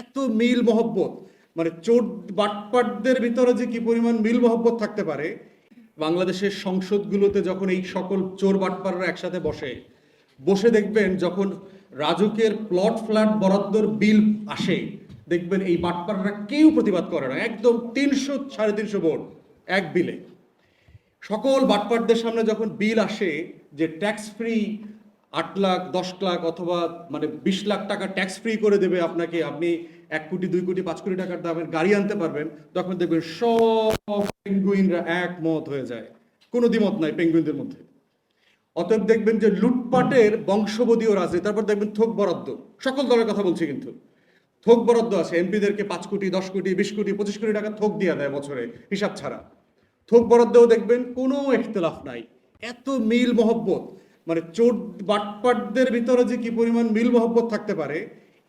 এত মিল মহব্বত। মানে চোট বাটপাটদের ভিতরে যে কি পরিমাণ মিল মহব্বত থাকতে পারে, বাংলাদেশের সংসদগুলোতে যখন এই সকল চোর বাটপাররা একসাথে বসে বসে দেখবেন যখন রাজুকের প্লট ফ্ল্যাট বরাদ্দর বিল আসে, দেখবেন এই বাটপাররা কেউ প্রতিবাদ করে না। একদম তিনশো, সাড়ে তিনশো ভোট এক বিলে সকল বাটপাটদের সামনে যখন বিল আসে যে ট্যাক্স ফ্রি আট লাখ, দশ লাখ অথবা মানে বিশ লাখ টাকা ট্যাক্স ফ্রি করে দেবে আপনাকে। আপনি এক কোটি, দুই কোটি, পাঁচ কোটি টাকার দামের গাড়ি আনতে পারবেন, তখন দেখবেন সব পেঙ্গুইনরা একমত হয়ে যায়। কোনো দ্বিমত নাই পেঙ্গুইনদের মধ্যে। অতএব দেখবেন যে লুটপাটের বংশবদীয় রাজনীতি তারপর দেখবেন থোক বরাদ্দ। সকল দলের কথা বলছি কিন্তু। থোক বরাদ্দ আছে, এমপিদেরকে পাঁচ কোটি, দশ কোটি, বিশ কোটি, পঁচিশ কোটি টাকা থোক দিয়ে দেয় বছরে, হিসাব ছাড়া। থোক বরাদ্দও দেখবেন কোনো এখতলাফ নাই। এত মিল মহব্বত। মানে চোট বাটপাটদের ভিতরে যে কি পরিমাণ মিল মহব্বত থাকতে পারে,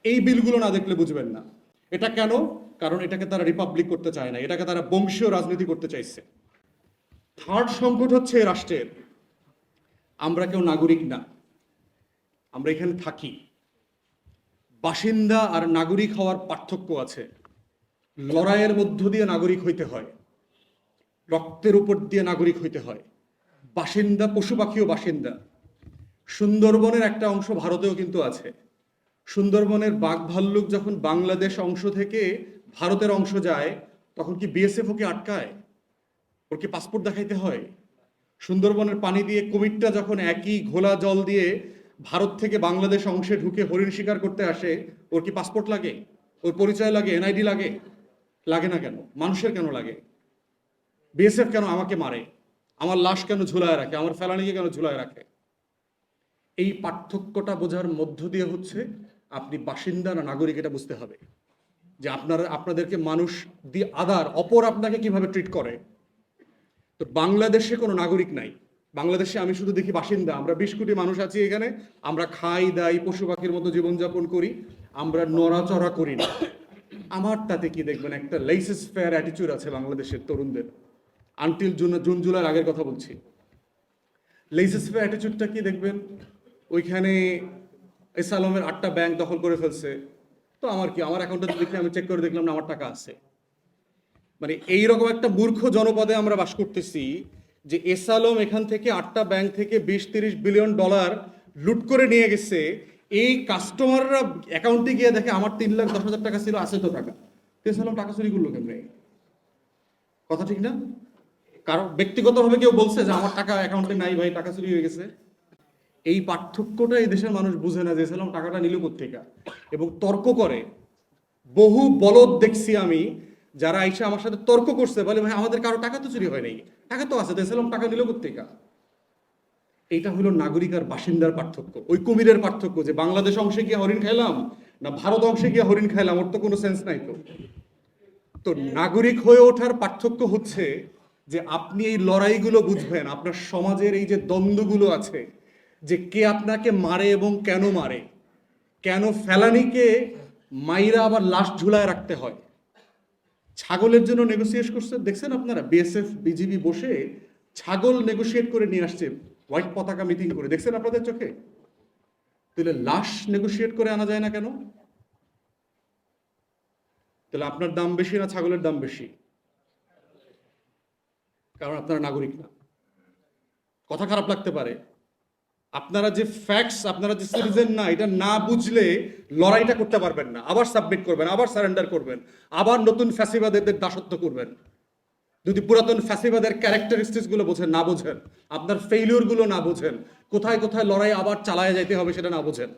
এই বিলগুলো না দেখলে বুঝবেন না। এটা কেন? কারণ এটাকে তারা রিপাবলিক করতে চায় না, এটাকে তারা বংশীয় রাজনীতি করতে চাইছে। থার্ড সংকট হচ্ছে রাষ্ট্রের। আমরা কেউ নাগরিক না, আমরা এখানে থাকি। বাসিন্দা আর নাগরিক হওয়ার পার্থক্য আছে। লড়াইয়ের মধ্য দিয়ে নাগরিক হইতে হয়, রক্তের উপর দিয়ে নাগরিক হইতে হয়। বাসিন্দা পশু পাখিও বাসিন্দা। সুন্দরবনের একটা অংশ ভারতেও কিন্তু আছে। সুন্দরবনের বাঘ ভাল্লুক যখন বাংলাদেশ অংশ থেকে ভারতের অংশ যায়, তখন কি বিএসএফ ওকে আটকায়? ওর কি পাসপোর্ট দেখাইতে হয়? সুন্দরবনের পানি দিয়ে কুমিরটা যখন একই ঘোলা জল দিয়ে ভারত থেকে বাংলাদেশ অংশে ঢুকে হরিণ শিকার করতে আসে, ওর কি পাসপোর্ট লাগে? ওর পরিচয় লাগে? এনআইডি লাগে? লাগে না কেন? মানুষের কেন লাগে? বিএসএফ কেন আমাকে মারে? আমার লাশ কেন ঝুলায় রাখে? আমার ফেলানিকে কেন ঝুলায় রাখে? এই পার্থক্যটা বোঝার মধ্য দিয়ে হচ্ছে আপনি বাসিন্দা না নাগরিক এটা বুঝতে হবে। যে আপনারা, আপনাদেরকে মানুষ দিয়ে আদার, অপর আপনাকে কীভাবে ট্রিট করে? তো বাংলাদেশে কোনো নাগরিক নাই। বাংলাদেশে আমি শুধু দেখি বাসিন্দা। আমরা বিশ কোটি মানুষ আছি এখানে। আমরা খাই, দাই, পশু পাখির মতো জীবনযাপন করি। আমরা নড়াচড়া করি না। আমার তাতে কি দেখবেন? একটা লাইসেন্স ফেয়ার অ্যাটিচিউড আছে বাংলাদেশের তরুণদের। আনটিল জুন জুন জুলাইয়ের আগের কথা বলছি। লাইসেন্স ফেয়ার অ্যাটিচিউডটা কি দেখবেন? ওইখানে এস আলমের আটটা ব্যাংক দখল করে ফেলছে। তো আমার কি, আমার অ্যাকাউন্টে দেখে, আমি চেক করে দেখলাম না, আমার টাকা আছে। মানে এইরকম একটা মূর্খ জনপদে আমরা বাস করতেছি যে এস আলম এখান থেকে আটটা ব্যাংক থেকে বিশ তিরিশ বিলিয়ন ডলার লুট করে নিয়ে গেছে। এই কাস্টমাররা অ্যাকাউন্টে গিয়ে দেখে আমার তিন লাখ দশ হাজার টাকা ছিল, আছে তো টাকা। এস আলম টাকা চুরি করল কেমনে? কথা ঠিক না? কারণ ব্যক্তিগতভাবে কেউ বলছে যে আমার টাকা অ্যাকাউন্টে নাই ভাই, টাকা চুরি হয়ে গেছে। এই পার্থক্যটা এই দেশের মানুষ বুঝে না যে এসালাম টাকাটা নিল কোথেকে এবং তর্ক করে। বহু বলদ দেখছি আমি, যারা আইসা আমার সাথে তর্ক করছে, বলে, ভাই, আমাদের কারও টাকা তো চুরি হয় নাই। টাকা তো আছে দেশালাম টাকা নিল কোথেকে এইটা হলো নাগরিক আর বাসিন্দার পার্থক্য। ওই কুমিরের পার্থক্য যে বাংলাদেশ অংশে গিয়ে হরিণ খাইলাম, না ভারত অংশে গিয়ে হরিণ খাইলাম, ওর তো কোনো সেন্স নাই তো। তো নাগরিক হয়ে ওঠার পার্থক্য হচ্ছে যে আপনি এই লড়াইগুলো বুঝবেন, আপনার সমাজের এই যে দ্বন্দ্বগুলো আছে যে কে আপনাকে মারে এবং কেন মারে? কেন ফেলানিকে মাইরা আবার লাশ ঝুলায় রাখতে হয়? ছাগলের জন্য নেগোসিয়েট করছে? দেখছেন আপনারা? বিএসএফ বিজিবি বসে ছাগল নেগোসিয়েট করে নিয়ে আসছে হোয়াইট পতাকা মিটিং করে। দেখছেন আপনাদের চোখে? তাহলে লাশ নেগোসিয়েট করে আনা যায় না কেন? তাহলে আপনার দাম বেশি না ছাগলের দাম বেশি? কারণ আপনারা নাগরিক না। কথা খারাপ লাগতে পারে। আপনারা যে ফ্যাক্টস আপনারা যে সিটিজেন না, এটা না বুঝলে লড়াইটা করতে পারবেন না। আবার সাবমিট করবেন, আবার সারেন্ডার করবেন, আবার নতুন ফ্যাসিবাদের দাসত্ব করবেন। যদি পুরাতন ফ্যাসিবাদের ক্যারেক্টারিস্টিকগুলো বোঝেন, না বোঝেন, আপনার ফেইলিওরগুলো না বোঝেন, কোথায় কোথায় লড়াই আবার চালায় যাইতে হবে সেটা না বোঝেন।